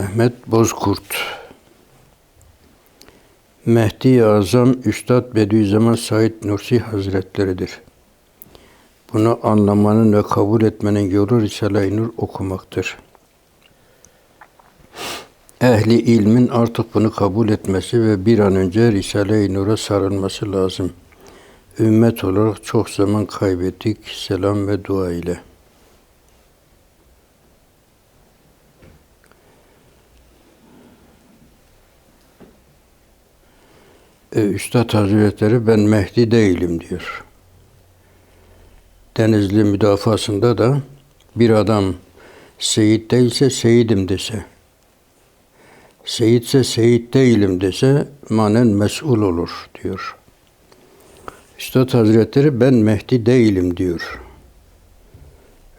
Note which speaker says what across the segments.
Speaker 1: Mehmet Bozkurt Mehdi Azam Üstad Bediüzzaman Said Nursi Hazretleridir. Bunu anlamanın ve kabul etmenin yolu Risale-i Nur okumaktır. Ehli ilmin artık bunu kabul etmesi ve bir an önce Risale-i Nur'a sarılması lazım. Ümmet olarak çok zaman kaybettik. Selam ve dua ile. E, Üstad Hazretleri ben Mehdi değilim diyor. Denizli müdafasında da bir adam Seyit değilse Seyidim dese, Seyitse Seyit değilim dese manen mesul olur diyor. Üstad Hazretleri ben Mehdi değilim diyor.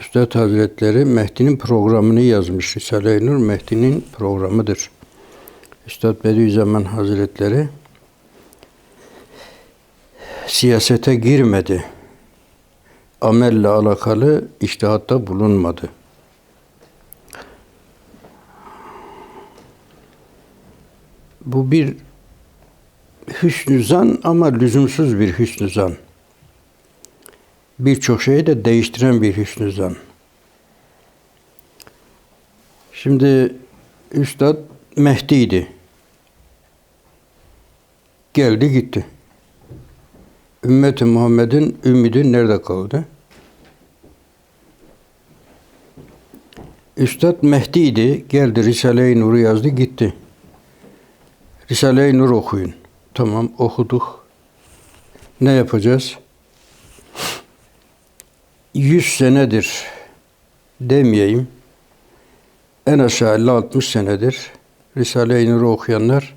Speaker 1: Üstad Hazretleri Mehdi'nin programını yazmış. Risale-i Nur Mehdi'nin programıdır. Üstad Bediüzzaman Hazretleri siyasete girmedi. Amelle alakalı iştihatta bulunmadı. Bu bir hüsnü zan ama lüzumsuz bir hüsnü zan. Birçok şeyi de değiştiren bir hüsnü zan. Şimdi Üstad Mehdi'ydi. Geldi gitti. Ümmeti Muhammed'in ümidi nerede kaldı? Üstad Mehdi'ydi. Geldi Risale-i Nur'u yazdı gitti. Risale-i Nur okuyun. Tamam okuduk. Ne yapacağız? Yüz senedir demeyeyim. En aşağı 50-60 senedir Risale-i Nur'u okuyanlar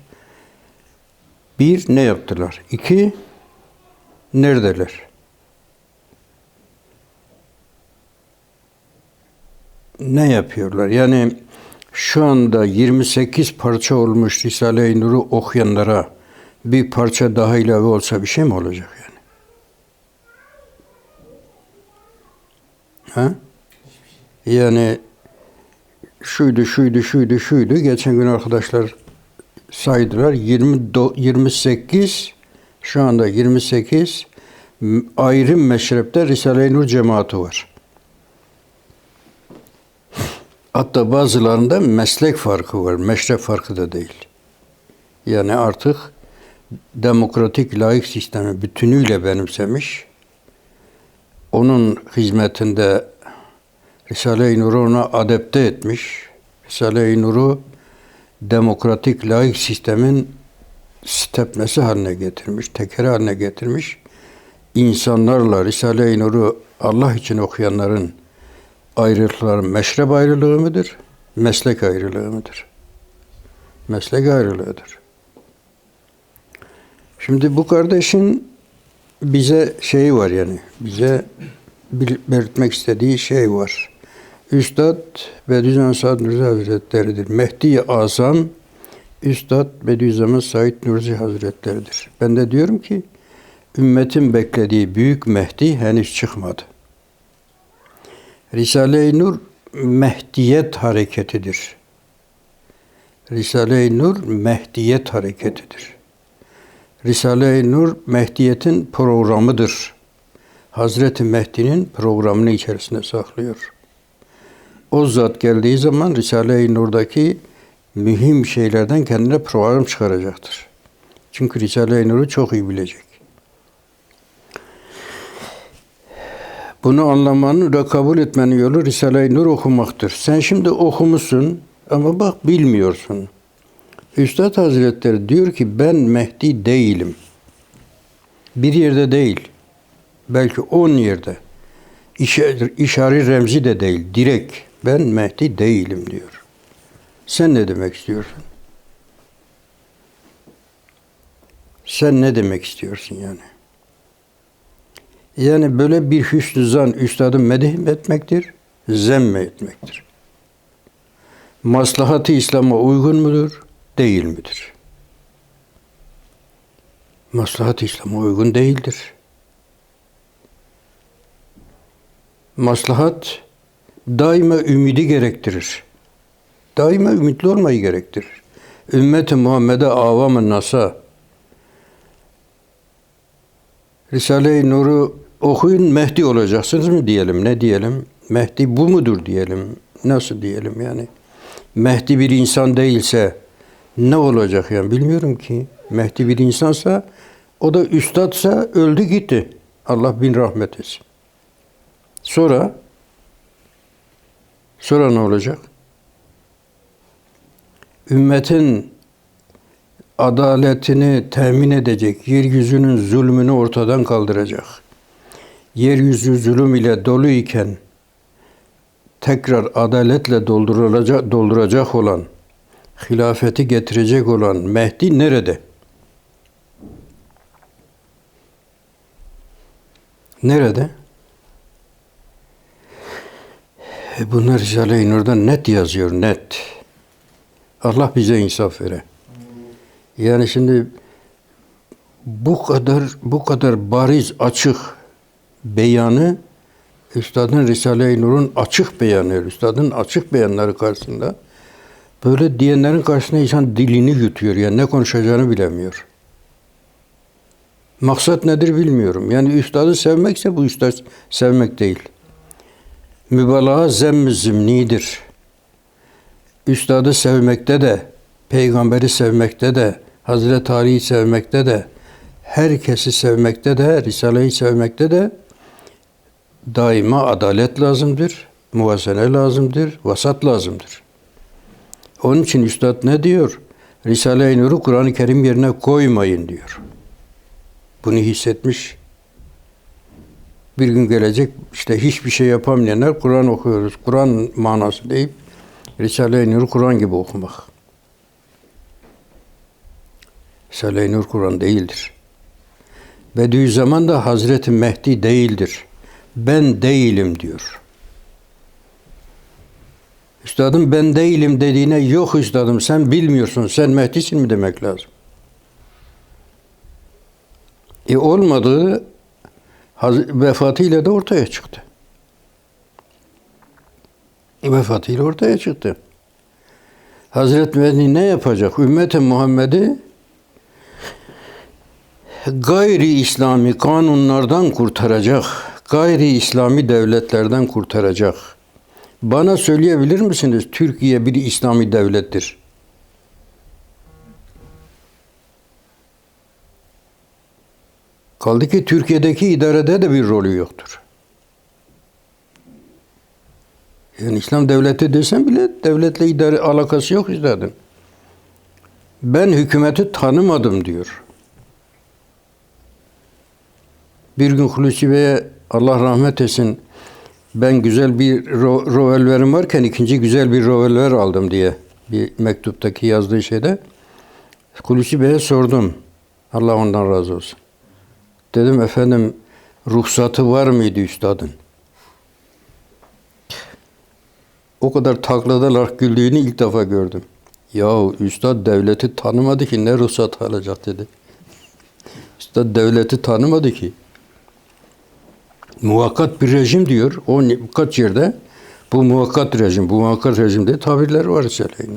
Speaker 1: bir ne yaptılar? İki neredeler? Ne yapıyorlar? Yani şu anda 28 parça olmuş Risale-i Nur'u okuyanlara bir parça daha ilave olsa bir şey mi olacak yani? Ha? Yani şuydu, şuydu, şuydu, şuydu. Geçen gün arkadaşlar saydılar. 20, 28 şu anda 28 ayrı meşrepte Risale-i Nur cemaati var. Hatta bazılarında meslek farkı var. Meşrep farkı da değil. Yani artık demokratik laik sistemi bütünüyle benimsemiş. Onun hizmetinde Risale-i Nur'u ona adapte etmiş. Risale-i Nur'u demokratik laik sistemin stepnesi haline getirmiş, tekeri haline getirmiş. İnsanlarla Risale-i Nur'u Allah için okuyanların ayrılıkları meşrep ayrılığı mıdır? Meslek ayrılığı mıdır? Meslek ayrılığıdır. Şimdi bu kardeşin bize şeyi var yani, bize belirtmek istediği şey var. Üstad Bediüzzaman Saad Nursi Hazretleri'dir. Mehdi Azam Üstad Bediüzzaman Said Nursi Hazretleri'dir. Ben de diyorum ki ümmetin beklediği büyük Mehdi henüz çıkmadı. Risale-i Nur Mehdiyet hareketidir. Risale-i Nur Mehdiyet hareketidir. Risale-i Nur Mehdiyet'in programıdır. Hazreti Mehdi'nin programını içerisinde saklıyor. O zat geldiği zaman Risale-i Nur'daki mühim şeylerden kendine program çıkaracaktır. Çünkü Risale-i Nur'u çok iyi bilecek. Bunu anlamanın ve kabul etmenin yolu Risale-i Nur okumaktır. Sen şimdi okumuşsun ama bak bilmiyorsun. Üstad Hazretleri diyor ki ben Mehdi değilim. Bir yerde değil. Belki on yerde. İşari remzi de değil. Direkt ben Mehdi değilim diyor. Sen ne demek istiyorsun? Sen ne demek istiyorsun yani? Yani böyle bir hüsnü zan üstadın medih etmektir, zemme etmektir. Maslahatı İslam'a uygun mudur, değil midir? Maslahat İslam'a uygun değildir. Maslahat daima ümidi gerektirir. Daima ümitli olmayı gerektirir. Ümmeti Muhammed'e avamı nasa. Risale-i Nur'u okuyun Mehdi olacaksınız mı diyelim, ne diyelim? Mehdi bu mudur diyelim, nasıl diyelim yani? Mehdi bir insan değilse ne olacak yani bilmiyorum ki. Mehdi bir insansa o da üstadsa öldü gitti. Allah bin rahmet etsin. Sonra sonra ne olacak? Ümmetin adaletini temin edecek, yeryüzünün zulmünü ortadan kaldıracak. Yeryüzü zulüm ile dolu iken tekrar adaletle doldurulacak, dolduracak olan, hilafeti getirecek olan Mehdi nerede? Nerede? E bunlar Risale-i Nur'da net yazıyor, net. Allah bize insaf vere. Yani şimdi bu kadar bu kadar bariz açık beyanı Üstadın Risale-i Nur'un açık beyanı, Üstadın açık beyanları karşısında böyle diyenlerin karşısında insan dilini yutuyor. Yani ne konuşacağını bilemiyor. Maksat nedir bilmiyorum. Yani üstadı sevmekse bu üstad sevmek değil. Mübalağa zemm zimnidir. Üstadı sevmekte de, peygamberi sevmekte de, Hazreti Ali'yi sevmekte de, herkesi sevmekte de, Risale'yi sevmekte de daima adalet lazımdır, muvazene lazımdır, vasat lazımdır. Onun için Üstad ne diyor? Risale-i Nur'u Kur'an-ı Kerim yerine koymayın diyor. Bunu hissetmiş. Bir gün gelecek işte hiçbir şey yapamayanlar Kur'an okuyoruz. Kur'an manası deyip Risale-i Nur Kur'an gibi okumak. Risale-i Nur Kur'an değildir. Bediüzzaman da Hazreti Mehdi değildir. Ben değilim diyor. Üstadım ben değilim dediğine yok üstadım sen bilmiyorsun sen Mehdi'sin mi demek lazım. E olmadığı vefatıyla da ortaya çıktı. Vefatıyla ortaya çıktı. Hazreti Mehdi ne yapacak? Ümmeti Muhammed'i gayri İslami kanunlardan kurtaracak. Gayri İslami devletlerden kurtaracak. Bana söyleyebilir misiniz Türkiye bir İslami devlettir? Kaldı ki Türkiye'deki idarede de bir rolü yoktur. Yani İslam devleti desen bile devletle idare alakası yok üstadın. Ben hükümeti tanımadım diyor. Bir gün Hulusi Bey'e Allah rahmet etsin ben güzel bir ro rovelverim varken ikinci güzel bir rovelver aldım diye bir mektuptaki yazdığı şeyde Hulusi Bey'e sordum. Allah ondan razı olsun. Dedim efendim ruhsatı var mıydı üstadın? O kadar takladalar güldüğünü ilk defa gördüm. Ya üstad devleti tanımadı ki ne ruhsat alacak dedi. Üstad devleti tanımadı ki. Muvakkat bir rejim diyor. O kaç yerde bu muvakkat rejim, bu muvakkat rejimde tabirler var Risale-i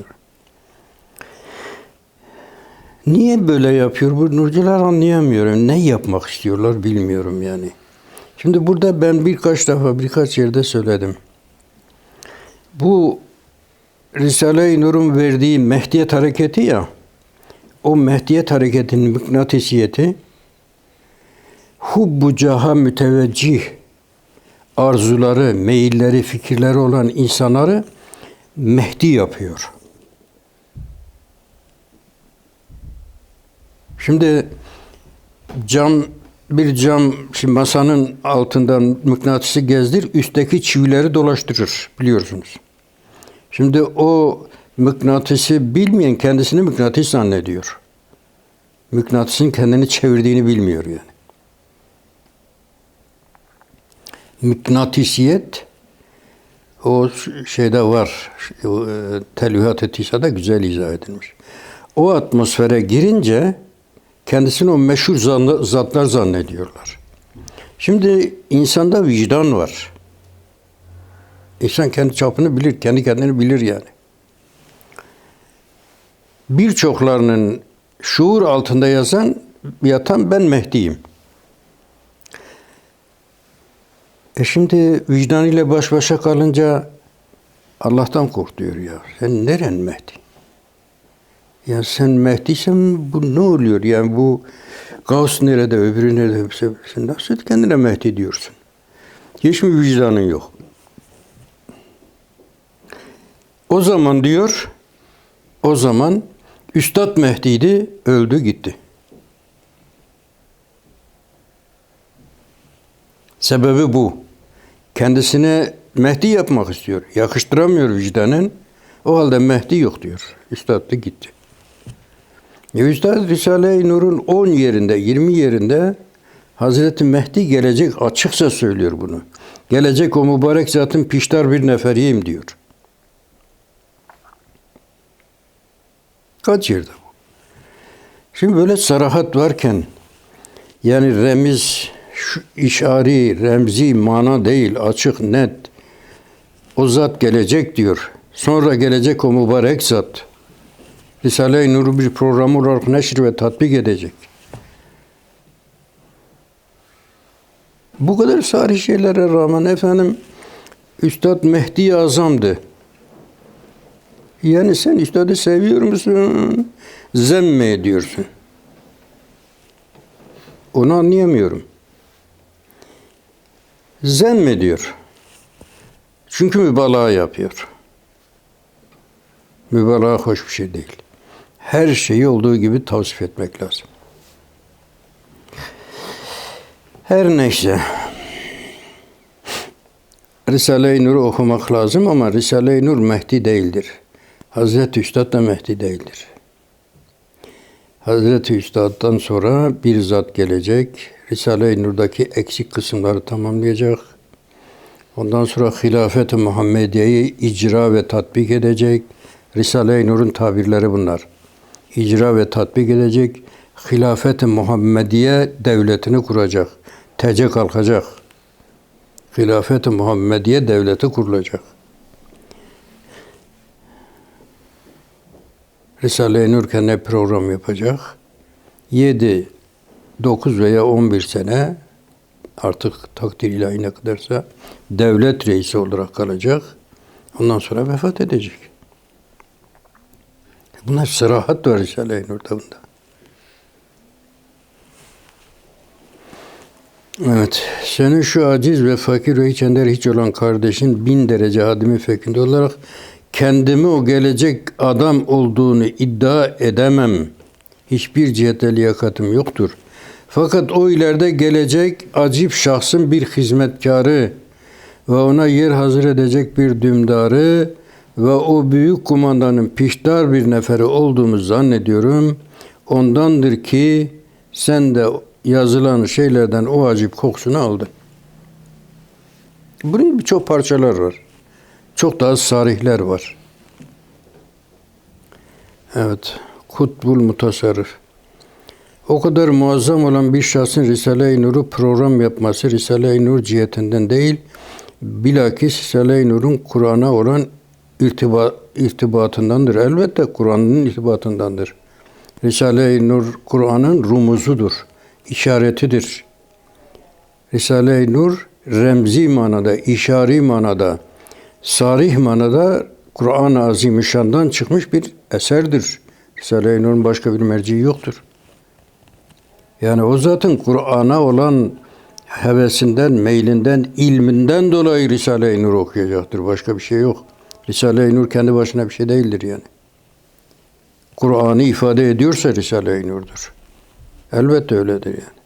Speaker 1: Niye böyle yapıyor? Bu nurcular anlayamıyorum. Ne yapmak istiyorlar bilmiyorum yani. Şimdi burada ben birkaç defa birkaç yerde söyledim. Bu Risale-i Nur'un verdiği Mehdiyet hareketi ya, o Mehdiyet hareketinin mıknatısiyeti hubbu caha müteveccih arzuları, meyilleri, fikirleri olan insanları Mehdi yapıyor. Şimdi cam bir cam şimdi masanın altından mıknatısı gezdir, üstteki çivileri dolaştırır biliyorsunuz. Şimdi o mıknatısı bilmeyen kendisini mıknatıs zannediyor. Mıknatısın kendini çevirdiğini bilmiyor yani. Mıknatısiyet o şeyde var. E, telvihat da güzel izah edilmiş. O atmosfere girince kendisini o meşhur zatlar zannediyorlar. Şimdi insanda vicdan var. İnsan kendi çapını bilir, kendi kendini bilir yani. birçoklarının şuur altında yazan yatan ben Mehdi'yim. E şimdi vicdanıyla baş başa kalınca Allah'tan kork diyor ya. Sen neren Mehdi? Ya sen Mehdi'sen bu ne oluyor? Yani bu Gavs nerede, öbürü nerede? Sen nasıl kendine Mehdi diyorsun? Hiç mi vicdanın yok? O zaman diyor, o zaman Üstad Mehdi'ydi, öldü gitti. Sebebi bu. Kendisine Mehdi yapmak istiyor. Yakıştıramıyor vicdanen. O halde Mehdi yok diyor. Üstad da gitti. E, Üstad Risale-i Nur'un 10 yerinde, 20 yerinde Hazreti Mehdi gelecek açıkça söylüyor bunu. Gelecek o mübarek zatın piştar bir neferiyim diyor. Kaç yerde bu? Şimdi böyle sarahat varken yani remiz, şu işari, remzi, mana değil, açık, net. O zat gelecek diyor. Sonra gelecek o mübarek zat. Risale-i Nur'u bir program olarak neşr ve tatbik edecek. Bu kadar sarih şeylere rağmen efendim Üstad Mehdi Azam'dı. Yani sen üstadı seviyor musun? Zemme ediyorsun. Onu anlayamıyorum. Zemme diyor. Çünkü mübalağa yapıyor. Mübalağa hoş bir şey değil. Her şeyi olduğu gibi tavsif etmek lazım. Her neyse. Risale-i Nur'u okumak lazım ama Risale-i Nur Mehdi değildir. Hazreti Üstad da Mehdi değildir. Hazreti Üstad'dan sonra bir zat gelecek. Risale-i Nur'daki eksik kısımları tamamlayacak. Ondan sonra hilafet-i Muhammediye'yi icra ve tatbik edecek. Risale-i Nur'un tabirleri bunlar. İcra ve tatbik edecek. Hilafet-i Muhammediye devletini kuracak. Tece kalkacak. Hilafet-i Muhammediye devleti kurulacak. Risale-i Nur kendine program yapacak. 7, 9 veya 11 sene artık takdir ilahi ne kadarsa devlet reisi olarak kalacak. Ondan sonra vefat edecek. Bunlar sırahat var Risale-i Nur'da bunda. Evet, senin şu aciz ve fakir ve hiç ender hiç olan kardeşin bin derece adimi fekinde olarak kendimi o gelecek adam olduğunu iddia edemem. Hiçbir cihette liyakatım yoktur. Fakat o ileride gelecek acip şahsın bir hizmetkarı ve ona yer hazır edecek bir dümdarı ve o büyük kumandanın piştar bir neferi olduğumu zannediyorum. Ondandır ki sen de yazılan şeylerden o acip kokusunu aldın. Bunun birçok parçalar var. Çok daha sarihler var. Evet. Kutbul mutasarrif. O kadar muazzam olan bir şahsın Risale-i Nur'u program yapması Risale-i Nur cihetinden değil, bilakis Risale-i Nur'un Kur'an'a olan irtiba, irtibatındandır. Elbette Kur'an'ın irtibatındandır. Risale-i Nur Kur'an'ın rumuzudur, işaretidir. Risale-i Nur remzi manada, işari manada, sarih manada Kur'an-ı Azimüşşan'dan çıkmış bir eserdir. Risale-i Nur'un başka bir merciği yoktur. Yani o zatın Kur'an'a olan hevesinden, meylinden, ilminden dolayı Risale-i Nur okuyacaktır. Başka bir şey yok. Risale-i Nur kendi başına bir şey değildir yani. Kur'an'ı ifade ediyorsa Risale-i Nur'dur. Elbette öyledir yani.